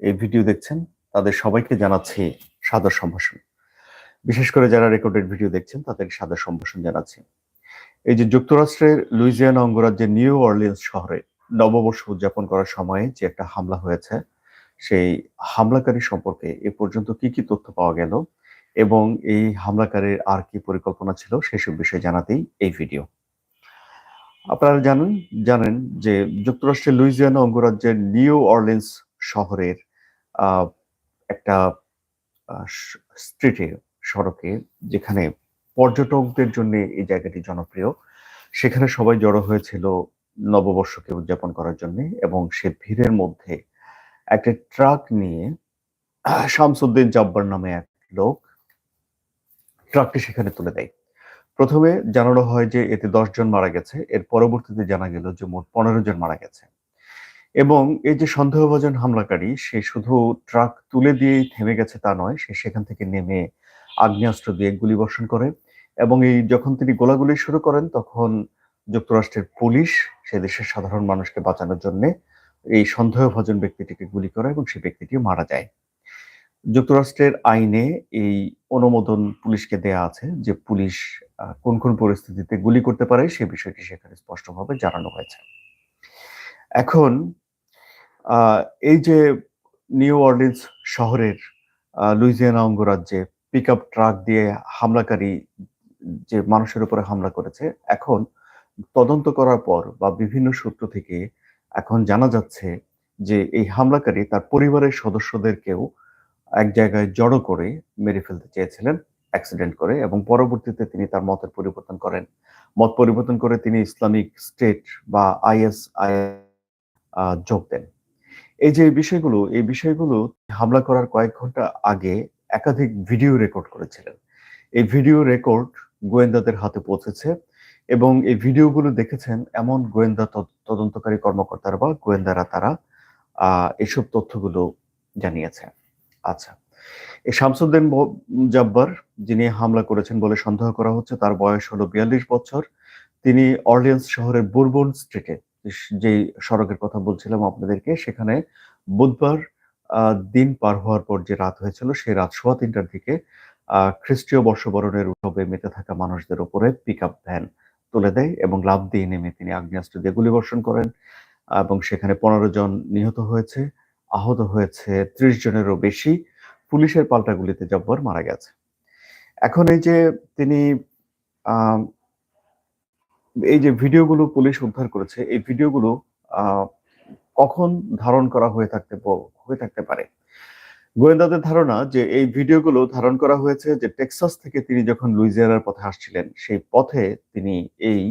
এই ভিডিও দেখছেন, তাদের সবাইকে জানাচ্ছি সাদর সম্ভাষণ। বিশেষ করে যারা রেকর্ডেড ভিডিও দেখছেন তাদেরকে সাদর সম্ভাষণ জানাচ্ছি। এই যে যুক্তরাষ্ট্রের লুইজিয়ানা অঙ্গরাজ্যের নিউ অর্লিয়েন্স শহরে নববর্ষ উদযাপন করার সময়ে যে একটা হামলা হয়েছে, সেই হামলাকারী সম্পর্কে এ পর্যন্ত কি কি তথ্য পাওয়া গেল এবং এই হামলাকারীর আর কি পরিকল্পনা ছিল, সেসব বিষয়ে জানাতেই এই ভিডিও। আপনারা জানেন জানেন যে যুক্তরাষ্ট্রের লুইজিয়ানা অঙ্গরাজ্যের নিউ অর্লিন্স শহরের একটা স্ট্রিটে সড়কে, যেখানে পর্যটকদের জন্য এই জায়গাটি জনপ্রিয়, সেখানে সবাই জড়ো হয়েছিল নববর্ষকে উদযাপন করার জন্য এবং সে ভিড়ের মধ্যে একটা ট্রাক নিয়ে, শামসুদ্দিন জব্বার নামে এক লোক ট্রাকটি সেখানে তুলে দেয়। প্রথমে জানানো হয় যে এতে দশ জন মারা গেছে, এর পরবর্তীতে জানা গেল যে মোট পনেরো জন মারা গেছে। এবং এই যে সন্দেহভাজন হামলাকারী, সে শুধু ট্রাক তুলে দিয়েই থেমে গেছে তা নয়, সে সেখান থেকে নেমে আগ্নেয়াস্ত্র দিয়ে গুলি বর্ষণ করে এবং এই যখন তিনি গোলাগুলি শুরু করেন, তখন যুক্তরাষ্ট্রের পুলিশ সে দেশের সাধারণ মানুষকে বাঁচানোর জন্য এই সন্দেহভাজন ব্যক্তিটিকে গুলি করে এবং সেই ব্যক্তিটি মারা যায়। যুক্তরাষ্ট্রের আইনে এই অনুমোদন পুলিশকে দেয়া আছে যে পুলিশ কোন কোন পরিস্থিতিতে গুলি করতে পারে সে বিষয়টি সেখানে স্পষ্টভাবে জানানো হয়েছে। এখন এই যে নিউ অর্লিন্স শহরের লুইজিয়ানা অঙ্গরাজ্যে পিক আপ ট্রাক দিয়ে হামলাকারী যে মানুষের উপরে হামলা করেছে, এখন তদন্ত করার পর বা বিভিন্ন সূত্র থেকে এখন জানা যাচ্ছে যে এই হামলাকারী তার পরিবারের সদস্যদেরকেও এক জায়গায় জড়ো করে মেরে ফেলতে চেয়েছিলেন অ্যাক্সিডেন্ট করে এবং পরবর্তীতে তিনি তার মতের পরিবর্তন করেন। মত পরিবর্তন করে তিনি ইসলামিক স্টেট বা আইএস যোগ দেন। এই যে বিষয়গুলো, এই বিষয়গুলো হামলা করার কয়েক ঘণ্টা আগে একাধিক ভিডিও রেকর্ড করেছিলেন। এই ভিডিও রেকর্ড গোয়েন্দাদের হাতে পৌঁছেছে এবং এই ভিডিওগুলো দেখেছেন এমন গোয়েন্দা তদ- তদন্তকারী কর্মকর্তারা বা গোয়েন্দারা তারা এসব তথ্যগুলো জানিয়েছে। আচ্ছা এই শামসুদ্দিন জব্বার যিনি হামলা করেছেন বলে সন্দেহ করা হচ্ছে, তার বয়স হলো বিয়াল্লিশ বছর। তিনি অর্লিয়েন্স শহরের বুরবন স্ট্রিটে যে সড়কের কথা বলছিলাম আপনাদেরকে, সেখানে বুধবার দিন পার হওয়ার পর যে রাত হয়েছিল, সেই রাত সোয়া তিনটার দিকে খ্রিস্টীয় বর্ষবরণের উৎসবে মেতে থাকা মানুষদের উপরে পিক আপ ভ্যান তুলে দেয় এবং লাভ দিয়ে নেমে তিনি আগ্নেয়াস্ত্র দিয়ে গুলি বর্ষণ করেন। এবং সেখানে পনেরো জন নিহত হয়েছে, আহত হয়েছে ত্রিশ জনেরও বেশি। পুলিশের পাল্টা গুলিতে জব্বর মারা গেছে। এখন এই যে তিনি এই যে ভিডিওগুলো পুলিশ উদ্ধার করেছে, এই ভিডিওগুলো কখন ধারণ করা হয়ে থাকতে হয়ে থাকতে পারে? গোয়েন্দাদের ধারণা যে এই ভিডিওগুলো ধারণ করা হয়েছে যে টেক্সাস থেকে তিনি যখন লুইজিয়ানার পথে আসছিলেন সেই পথে তিনি এই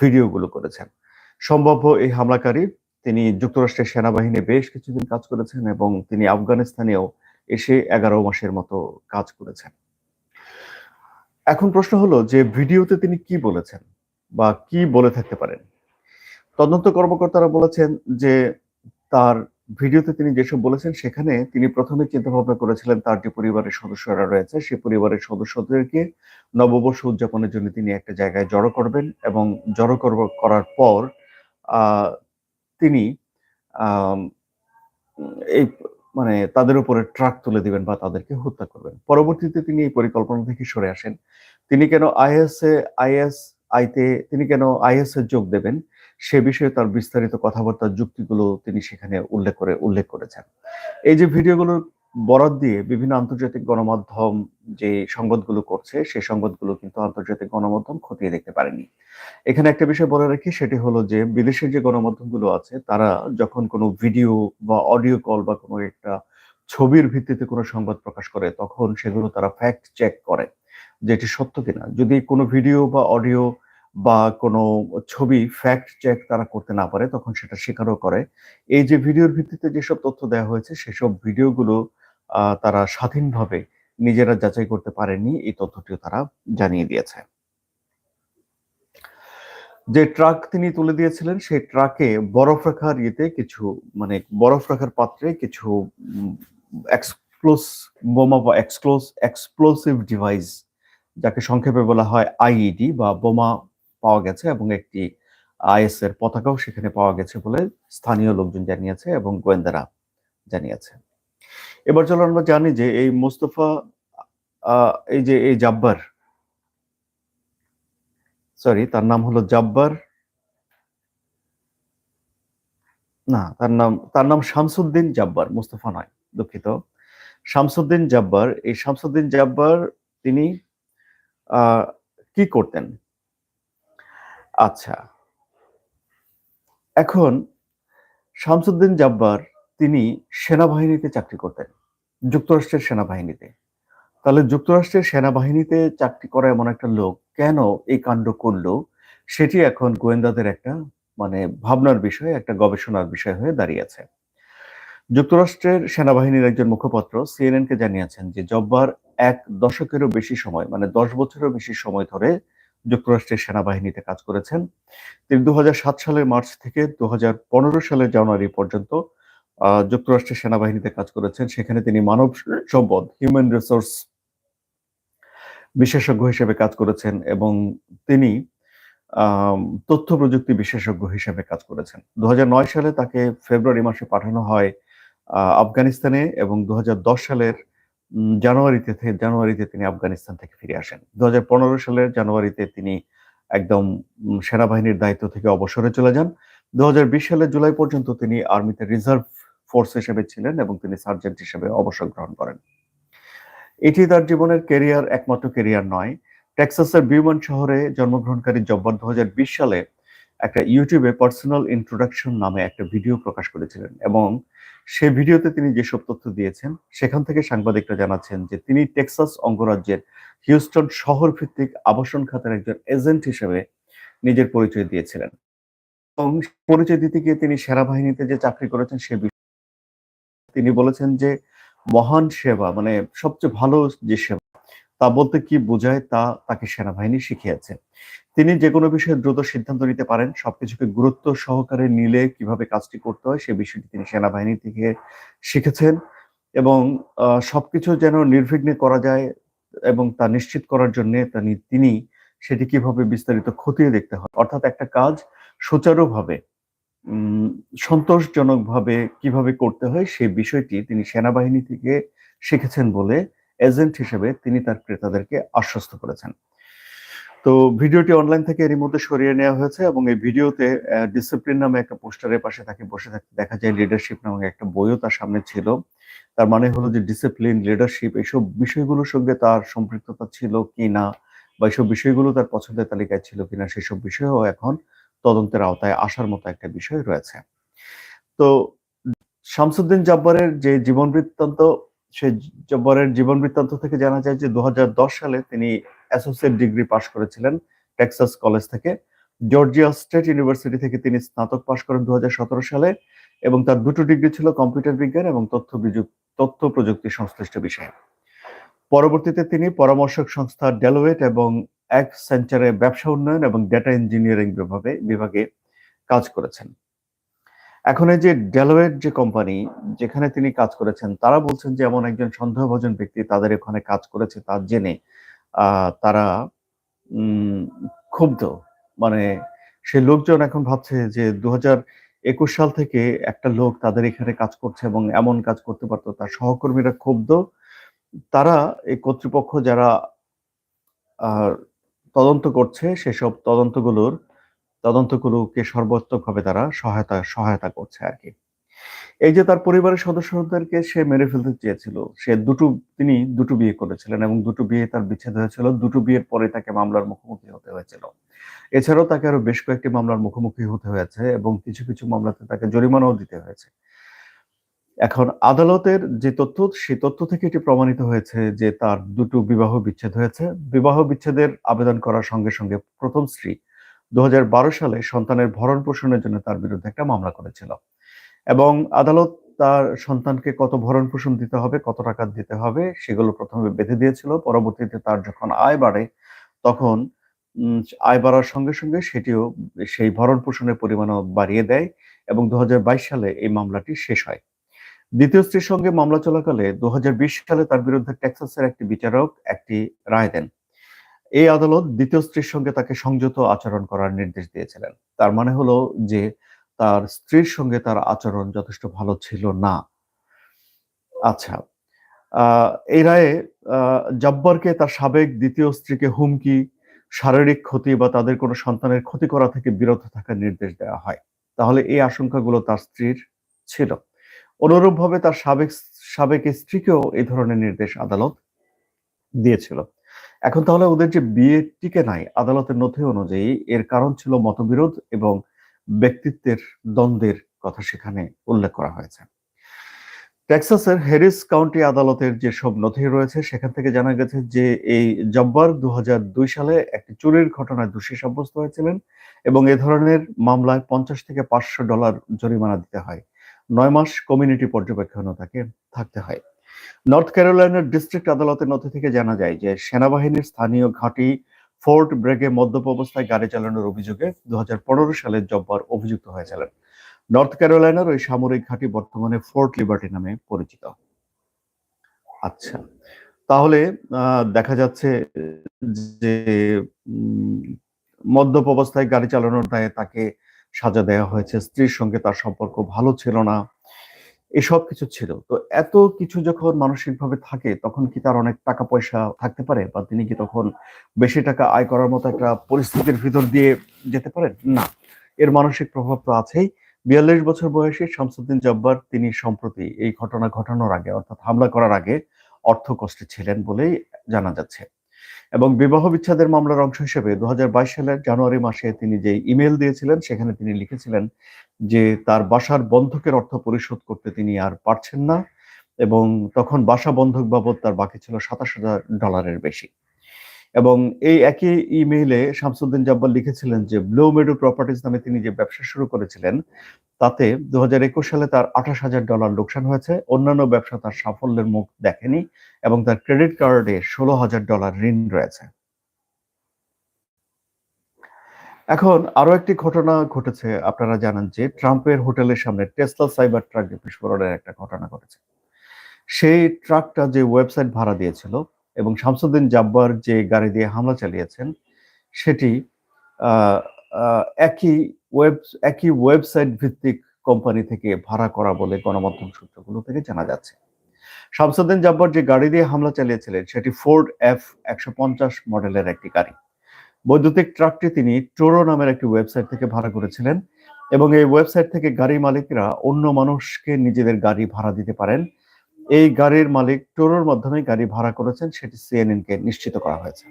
ভিডিওগুলো করেছেন। সম্ভাব্য এই হামলাকারী তিনি যুক্তরাষ্ট্রের সেনাবাহিনী বেশ কিছুদিন কাজ করেছেন এবং তিনি আফগানিস্তানেও এসে এগারো মাসের মতো কাজ করেছেন। এখন প্রশ্ন হলো যে ভিডিওতে তিনি কি বলেছেন বা কি বলে থাকতে পারেন? তদন্ত কর্মকর্তারা বলেছেন যে তার ভিডিওতে তিনি যেসব বলেছেন, সেখানে তিনি প্রথমে চিন্তা ভাবনা করেছিলেন তার যে পরিবারের সদস্যরা রয়েছে সেই পরিবারের সদস্যদেরকে নববর্ষ উদযাপনের জন্য তিনি একটা জায়গায় জড়ো করবেন এবং জড়ো করব- করার পর তিনি এই মানে তাদের উপরে ট্রাক তুলে দিবেন বা তাদেরকে হত্যা করবেন। পরবর্তীতে তিনি এই পরিকল্পনা থেকে সরে আসেন। তিনি কেন আইএস এ, আইএস আইতে তিনি কেন আইএস এ যোগ দেবেন, সে বিষয়ে তার বিস্তারিত কথাবার্তার যুক্তিগুলো তিনি সেখানে উল্লেখ করে, উল্লেখ করেছেন। এই যে ভিডিওগুলোর বরাদ দিয়ে বিভিন্ন আন্তর্জাতিক গণমাধ্যম যে সংবাদগুলো করছে, সেই সংবাদগুলো কিন্তু আন্তর্জাতিক গণমাধ্যম খতিয়ে দেখতে পারেনি। এখানে একটা বিষয় বলে রাখি, সেটি হলো যে বিদেশের যে গণমাধ্যমগুলো আছে, তারা যখন কোনো ভিডিও বা অডিও কল বা কোনো একটা ছবির ভিত্তিতে কোনো সংবাদ প্রকাশ করে, তখন সেগুলো তারা ফ্যাক্ট চেক করে যে এটি সত্য কিনা। যদি কোনো ভিডিও বা অডিও বা কোনো ছবি ফ্যাক্ট চেক তারা করতে না পারে, তখন সেটা স্বীকারও করে। এই যে ভিডিওর ভিত্তিতে যেসব তথ্য দেওয়া হয়েছে, সেসব ভিডিওগুলো তারা স্বাধীনভাবে নিজেরা যাচাই করতে পারেনি এই তথ্যটিও তারা জানিয়ে দিয়েছে। যে ট্রাক তিনি তুলে দিয়েছিলেন, সেই ট্রাকে বরফ রাখার ইয়েতে কিছু মানে বরফ রাখার পাত্রে কিছু এক্সপ্লোস, বোমা বা এক্সক্লোস এক্সপ্লোসিভ ডিভাইস, যাকে সংক্ষেপে বলা হয় আইইডি বা বোমা পাওয়া গেছে এবং একটি আইএস এর পতাকাও সেখানে পাওয়া গেছে বলে স্থানীয় লোকজন জানিয়েছে এবং গোয়েন্দারা জানিয়েছে। এবার চলো আমরা জানি যে এই মোস্তফা এই যে এই জাব্বার সরি তার নাম হলো জাব্বার। না, তার নাম তার নাম শামসুদ্দিন জাব্বার, মুস্তফা নয়, দুঃখিত। শামসুদ্দিন জাব্বার, এই শামসুদ্দিন জাব্বার, তিনি কি করতেন? আচ্ছা এখন শামসুদ্দিন জাব্বার তিনি সেনাবাহিনীতে চাকরি করতেন, যুক্তরাষ্ট্রের সেনাবাহিনীতে। তাহলে যুক্তরাষ্ট্রের সেনাবাহিনীতে চাকরি করা এমন একটা লোক কেন, এই কাণ্ড করল, সেটি এখন গোয়েন্দাদের একটা মানে ভাবনার বিষয়, একটা গবেষণার বিষয় হয়ে দাঁড়িয়েছে যুক্তরাষ্ট্রের সেনাবাহিনীর একজন মুখপাত্র সিএনএন কে জানিয়েছেন যে, জব্বার এক দশকেরও বেশি সময় মানে দশ বছরেরও বেশি সময় ধরে যুক্তরাষ্ট্রের সেনাবাহিনীতে কাজ করেছেন। তিনি দু হাজার সাত সালের মার্চ থেকে দু হাজার পনেরো সালের জানুয়ারি পর্যন্ত যুক্তরাষ্ট্রের সেনাবাহিনীতে কাজ করেছেন। সেখানে তিনি মানব সম্পদ হিউম্যান রিসোর্স বিশেষজ্ঞ হিসেবে কাজ করেছেন এবং তিনি তথ্য প্রযুক্তি বিশেষজ্ঞ হিসেবে কাজ করেছেন। দু সালে তাকে ফেব্রুয়ারি মাসে পাঠানো হয় আফগানিস্তানে এবং দু হাজার দশ সালের জানুয়ারিতে জানুয়ারিতে তিনি আফগানিস্তান থেকে ফিরে আসেন। দু হাজার পনেরো সালের জানুয়ারিতে তিনি একদম সেনাবাহিনীর দায়িত্ব থেকে অবসরে চলে যান। দু হাজার বিশ সালের জুলাই পর্যন্ত তিনি আর্মিতে রিজার্ভ ফোর্স হিসেবে ছিলেন এবং তিনি সার্জেন্ট হিসেবে অবসর গ্রহণ করেন। এটি তার জীবনের কেরিয়ার একমাত্র কেরিয়ার নয়। টেক্সাসের বিউমান শহরে জন্মগ্রহণকারী জব্বার দু সালে একটা ইউটিউবে পার্সোনাল ইন্ট্রোডাকশন নামে একটা ভিডিও প্রকাশ করেছিলেন এবং সে ভিডিওতে তিনি যেসব তথ্য দিয়েছেন, সেখান থেকে সাংবাদিকরা জানাচ্ছেন যে তিনি টেক্সাস অঙ্গরাজ্যের হিউস্টন শহর ভিত্তিক আবাসন খাতের একজন এজেন্ট হিসেবে নিজের পরিচয় দিয়েছিলেন। এবং পরিচয় দিতে গিয়ে তিনি সেনাবাহিনীতে যে চাকরি করেছেন সে তিনি বলেছেন যে মহান সেবা মানে সবচেয়ে ভালো যে সেবা, তা বলতে কি বোঝায় তা তাকে সেনাবাহিনী শিখিয়েছে। তিনি যে কোনো বিষয়ে দ্রুত সিদ্ধান্ত নিতে পারেন, সবকিছুকে গুরুত্ব সহকারে নিলে কীভাবে কাজটি করতে হয়, সে বিষয়টি তিনি সেনাবাহিনী থেকে শিখেছেন এবং সবকিছু যেন নির্বিঘ্নে করা যায় এবং তা নিশ্চিত করার জন্য তিনি সেটি কীভাবে বিস্তারিত খতিয়ে দেখতে হয়। অর্থাৎ একটা কাজ সুচারুভাবে সন্তোষজনকভাবে কীভাবে করতে হয় সেই বিষয়টি তিনি সেনাবাহিনী থেকে শিখেছেন বলে এজেন্ট হিসেবে তিনি তার ক্রেতাদেরকে আশ্বস্ত করেছেন। তো ভিডিওটি অনলাইন থেকে এরই মধ্যে সরিয়ে নেওয়া হয়েছে এবং এই ভিডিওতে ডিসিপ্লিন নামে একটা পোস্টারের পাশে তাকে বসে থাকতে দেখা যায় লিডারশিপ নামে একটা বইও তার সামনে ছিল। তার মানে হলো যে ডিসিপ্লিন লিডারশিপ এইসব বিষয়গুলোর সঙ্গে তার সম্পৃক্ততা ছিল কি না বা এইসব বিষয়গুলো তার পছন্দের তালিকায় ছিল কিনা সেসব বিষয়ও এখন তদন্তের আওতায় আসার মতো একটা বিষয় রয়েছে। তো শামসুদ্দিন জব্বারের যে জীবন বৃত্তান্ত, সেই জব্বারের জীবন বৃত্তান্ত থেকে জানা যায় যে দুহাজার দশ সালে তিনি অ্যাসোসিয়েট ডিগ্রি পাশ করেছিলেন টেক্সাস কলেজ থেকে। জর্জিয়া স্টেট ইউনিভার্সিটি থেকে তিনি স্নাতক পাশ করেন দু হাজার সতেরো সালে এবং তার দুটো ডিগ্রি ছিল কম্পিউটার বিজ্ঞান এবং তথ্য তথ্য প্রযুক্তি সংশ্লিষ্ট বিষয়ে। পরবর্তীতে তিনি পরামর্শক সংস্থা ডেলোয়েট এবং এক সেঞ্চারে ব্যবসা উন্নয়ন এবং ডেটা ইঞ্জিনিয়ারিং বিভাগে বিভাগে কাজ করেছেন। এখন এই যে ডেলোয়েট যে কোম্পানি যেখানে তিনি কাজ করেছেন, তারা বলছেন যে এমন একজন সন্দেহভাজন ব্যক্তি তাদের এখানে কাজ করেছে তা জেনে তারা ক্ষুব্ধ। মানে সে লোকজন এখন ভাবছে যে দু একুশ সাল থেকে একটা লোক তাদের এখানে কাজ করছে এবং এমন কাজ করতে পারতো, তার সহকর্মীরা ক্ষুব্ধ। তারা এই কর্তৃপক্ষ যারা তদন্ত করছে সেসব তদন্তগুলোর, তদন্তগুলোকে সর্বাত্মকভাবে তারা সহায়তা সহায়তা করছে আর কি। এই যে তার পরিবারের সদস্যদেরকে সে মেরে ফেলতে চেয়েছিল, সে দুটো, তিনি দুটো বিয়ে করেছিলেন এবং দুটো বিয়ে তার বিচ্ছেদ হয়েছিল। দুটো বিয়ের পরে তাকে মামলার মুখোমুখি হতে হয়েছিল। এছাড়াও তাকে আরও বেশ কয়েকটি মামলার মুখোমুখি হতে হয়েছে এবং কিছু কিছু মামলাতে তাকে জরিমানাও দিতে হয়েছে। এখন আদালতের যে তথ্য, সেই তথ্য থেকে এটি প্রমাণিত হয়েছে যে তার দুটো বিবাহ বিচ্ছেদ হয়েছে। বিবাহ বিচ্ছেদের আবেদন করার সঙ্গে সঙ্গে প্রথম স্ত্রী দু হাজার বারো সালে সন্তানের ভরণ পোষণের জন্য তার বিরুদ্ধে একটা মামলা করেছিল। এবং আদালত তার সন্তানকে কত ভরণ পোষণ দিতে হবে, কত টাকা দিতে হবে, সেগুলো প্রথমে বেঁধে দিয়েছিল। পরবর্তীতে তার যখন আয় বাড়ে, তখন আয় বাড়ার সঙ্গে সঙ্গে সেটিও সেই ভরণ পোষণের পরিমাণও বাড়িয়ে দেয় এবং দু হাজার বাইশ সালে এই মামলাটি শেষ হয়। দ্বিতীয় স্ত্রীর সঙ্গে মামলা চলাকালে দু হাজার বিশ সালে তার বিরুদ্ধে টেক্সাসের একটি বিচারক একটি রায় দেন। এই আদালত দ্বিতীয় স্ত্রীর সঙ্গে তাকে সংযত আচরণ করার নির্দেশ দিয়েছিলেন। তার মানে হলো যে তার স্ত্রীর সঙ্গে তার আচরণ যথেষ্ট ভালো ছিল না। আচ্ছা এই রায়ে জব্বরকে তার সাবেক দ্বিতীয় স্ত্রীকে হুমকি, শারীরিক ক্ষতি বা তাদের কোনো সন্তানের ক্ষতি করা থেকে বিরত থাকার নির্দেশ দেওয়া হয়। তাহলে এই আশঙ্কাগুলো তার স্ত্রীর ছিল। অনুরূপভাবে তার সাবেক সাবেক স্ত্রীকেও এই ধরনের নির্দেশ আদালত দিয়েছিল। এখন তাহলে ওদের যে বিয়ে টিকে নাই, আদালতের নথি অনুযায়ী এর কারণ ছিল মতবিরোধ এবং ব্যক্তিত্বের দ্বন্দ্বের কথা সেখানে উল্লেখ করা হয়েছে। টেক্সাসের হ্যারিস কাউন্টি আদালতের যে সব নথি রয়েছে, সেখান থেকে জানা গেছে যে এই জব্বার দু হাজার দুই সালে একটি চুরির ঘটনায় দোষী সাব্যস্ত হয়েছিলেন এবং এ ধরনের মামলায় পঞ্চাশ থেকে পাঁচশো ডলার জরিমানা দিতে হয়। নয় মাস কমিউনিটি পর্যবেক্ষণও তাকে থাকতে হয়। নর্থ ক্যারোলাইনার ডিস্ট্রিক্ট আদালতের নথি থেকে জানা যায় যে, সেনাবাহিনীর স্থানীয় ঘাঁটি ফোর্ট ব্রেগে মদ্যপ অবস্থায় গাড়ি চালানোর অভিযোগে দু সালে জব্বার অভিযুক্ত হয়েছিলেন। নর্থ ক্যারোলাইনার ওই সামরিক ঘাঁটি বর্তমানে ফোর্ট লিবার্টি নামে পরিচিত। আচ্ছা তাহলে দেখা যাচ্ছে যে মদ্যপ অবস্থায় গাড়ি চালানোর দায়ে তাকে সাজা দেওয়া হয়েছে, স্ত্রীর সঙ্গে তার সম্পর্ক ভালো ছিল না, এসব কিছু ছিল। তো এত কিছু যখন মানসিকভাবে থাকে, তখন কি তার অনেক টাকা পয়সা থাকতে পারে? বা তিনি কি তখন বেশি টাকা আয় করার মতো একটা পরিস্থিতির ভিতর দিয়ে যেতে পারেন? না। এর মানসিক প্রভাব তো আছেই। বিয়াল্লিশ বছর বয়সে শামসুদ্দিন জব্বার তিনি সম্প্রতি এই ঘটনা ঘটানোর আগে, অর্থাৎ হামলা করার আগে অর্থ কষ্টে ছিলেন বলেই জানা যাচ্ছে। এবং বিবাহ বিচ্ছেদের মামলার অংশ হিসেবে দু হাজার বাইশ সালের জানুয়ারি মাসে তিনি যে ইমেল দিয়েছিলেন, সেখানে তিনি লিখেছিলেন যে তার বাসার বন্ধকের অর্থ পরিশোধ করতে তিনি আর পারছেন না এবং তখন বাসা বন্ধক বাবদ তার বাকি ছিল সাতাশ হাজার ডলারের বেশি। এবং এই একই ইমেইলে শামসুদ্দিন জব্বার লিখেছিলেন যে ব্লু মেডো প্রপার্টিজ নামে তিনি যে ব্যবসা শুরু করেছিলেন, তাতে দুহাজার একুশ সালে তার আঠাশ হাজার ডলার লোকসান হয়েছে। অন্যান্য ব্যবসা তার সাফল্যের মুখ দেখেনি এবং তার ক্রেডিট কার্ডে ষোলো হাজার ডলার ঋণ রয়েছে। এখন আরও একটি ঘটনা ঘটেছে। আপনারা জানেন যে, ট্রাম্পের হোটেলের সামনে টেসলা সাইবার ট্রাক বিস্ফোরণের একটা ঘটনা ঘটেছে। সেই ট্রাকটা যে ওয়েবসাইট ভাড়া দিয়েছিল এবং শামসুদ্দিন জাব্বার যে গাড়ি দিয়ে হামলা চালিয়েছেন, সেটি একই ওয়েব, একই ওয়েবসাইট ভিত্তিক কোম্পানি থেকে ভাড়া করা বলে গণমাধ্যম সূত্রগুলো থেকে জানা যাচ্ছে। শামসুদ্দিন জাব্বার যে গাড়ি দিয়ে হামলা চালিয়েছিলেন, সেটি ফোর্ড এফ একশো পঞ্চাশ মডেলের একটি গাড়ি। বৈদ্যুতিক ট্রাকটি তিনি টোরো নামের একটি ওয়েবসাইট থেকে ভাড়া করেছিলেন এবং এই ওয়েবসাইট থেকে গাড়ি মালিকরা অন্য মানুষকে নিজেদের গাড়ি ভাড়া দিতে পারেন এই গাড়ির মালিক টোরোর মাধ্যমে গাড়ি ভাড়া করেছেন, সেটি সিএনএন কে নিশ্চিত করা হয়েছে।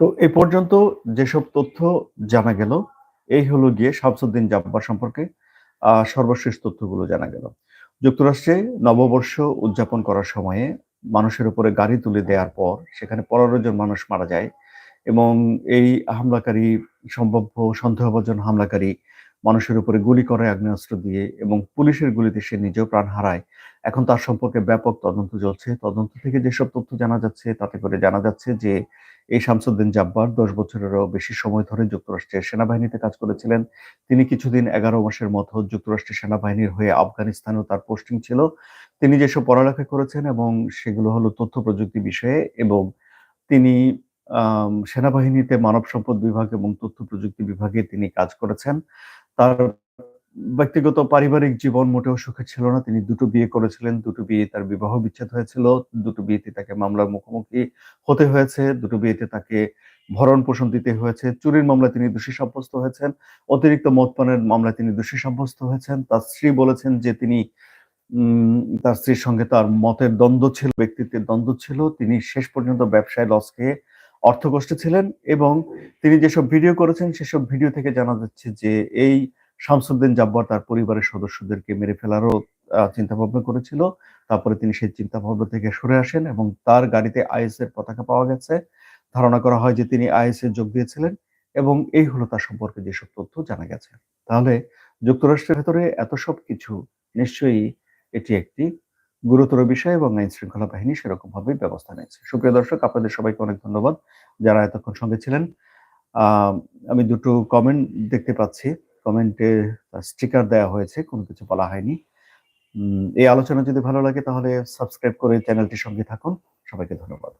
তো এই পর্যন্ত যেসব তথ্য জানা গেল, এই হলো গিয়ে শামসুদ্দিন জাব্বার সম্পর্কে সর্বশেষ তথ্যগুলো জানা গেল। যুক্তরাষ্ট্রে নববর্ষ উদযাপন করার সময়ে মানুষের উপরে গাড়ি তুলে দেওয়ার পর সেখানে পনেরো জন মানুষ মারা যায় এবং এই হামলাকারী, সম্ভাব্য সন্দেহভাজন হামলাকারী মানুষের উপরে গুলি করে আগ্নেয়াস্ত্র দিয়ে এবং পুলিশের গুলিতে সে নিজেও প্রাণ হারায়। এখন তার সম্পর্কে ব্যাপক তদন্ত চলছে। তদন্ত থেকে যেসব তথ্য জানা যাচ্ছে, তাতে করে জানা যাচ্ছে যে এই শামসুদ্দিন জাব্বার দশ বছরেরও বেশি সময় ধরে যুক্তরাষ্ট্রের সেনাবাহিনীতে কাজ করেছিলেন। তিনি কিছুদিন এগারো মাসের মতো যুক্তরাষ্ট্রের সেনাবাহিনীর হয়ে আফগানিস্তানেও তার পোস্টিং ছিল। তিনি যেসব পড়ালেখা করেছেন এবং সেগুলো হলো তথ্য প্রযুক্তি বিষয়ে এবং তিনি সেনাবাহিনীতে মানব সম্পদ বিভাগ এবং তথ্য প্রযুক্তি বিভাগে তিনি কাজ করেছেন। তার ব্যক্তিগত পারিবারিক জীবন মোটেও সুখে ছিল না। তিনি দুটো বিয়ে করেছিলেন। দুটো বিয়ে তার বিবাহ বিচ্ছেদ হয়েছিল। দুটো বিয়েতে তাকে মামলার মুখোমুখি হতে হয়েছে। দুটো বিয়েতে তাকে ভরণ পোষণ দিতে হয়েছে। চুরির মামলায় তিনি দোষী সাব্যস্ত হয়েছেন। অতিরিক্ত মদপানের মামলায় তিনি দোষী সাব্যস্ত হয়েছেন। তার স্ত্রী বলেছেন যে তিনি তার স্ত্রীর সঙ্গে তার মতের দ্বন্দ্ব ছিল, ব্যক্তিত্বের দ্বন্দ্ব ছিল। তিনি শেষ পর্যন্ত ব্যবসায় লস খেয়ে অর্থকষ্টে ছিলেন এবং তিনি যেসব ভিডিও করেছেন, সেসব ভিডিও থেকে জানা যাচ্ছে যে এই শামসুদ্দিন জাব্বার তার পরিবারের সদস্যদেরকে মেরে ফেলারও চিন্তা ভাবনা করেছিল। তারপরে তিনি সেই চিন্তা ভাবনা থেকে সরে আসেন এবং তার গাড়িতে আইএস এর পতাকা পাওয়া গেছে। ধারণা করা হয় যে তিনি আইএস এ যোগ দিয়েছিলেন এবং এই হলো তার সম্পর্কে যেসব তথ্য জানা গেছে। তাহলে যুক্তরাষ্ট্রের ভেতরে এত সব কিছু নিশ্চয়ই এটি একটি গুরুতর বিষয় এবং আইন শৃঙ্খলা বাহিনী সেরকম ভাবে ব্যবস্থা নিয়েছে। সুপ্রিয় দর্শক, আপনাদের সবাইকে অনেক ধন্যবাদ যারা এতক্ষণ সঙ্গে ছিলেন। আমি দুটো কমেন্ট দেখতে পাচ্ছি। কমেন্টে স্টিকার দেওয়া হয়েছে, কোনো কিছু বলা হয়নি। এই আলোচনা যদি ভালো লাগে তাহলে সাবস্ক্রাইব করে চ্যানেলটির সঙ্গে থাকুন। সবাইকে ধন্যবাদ।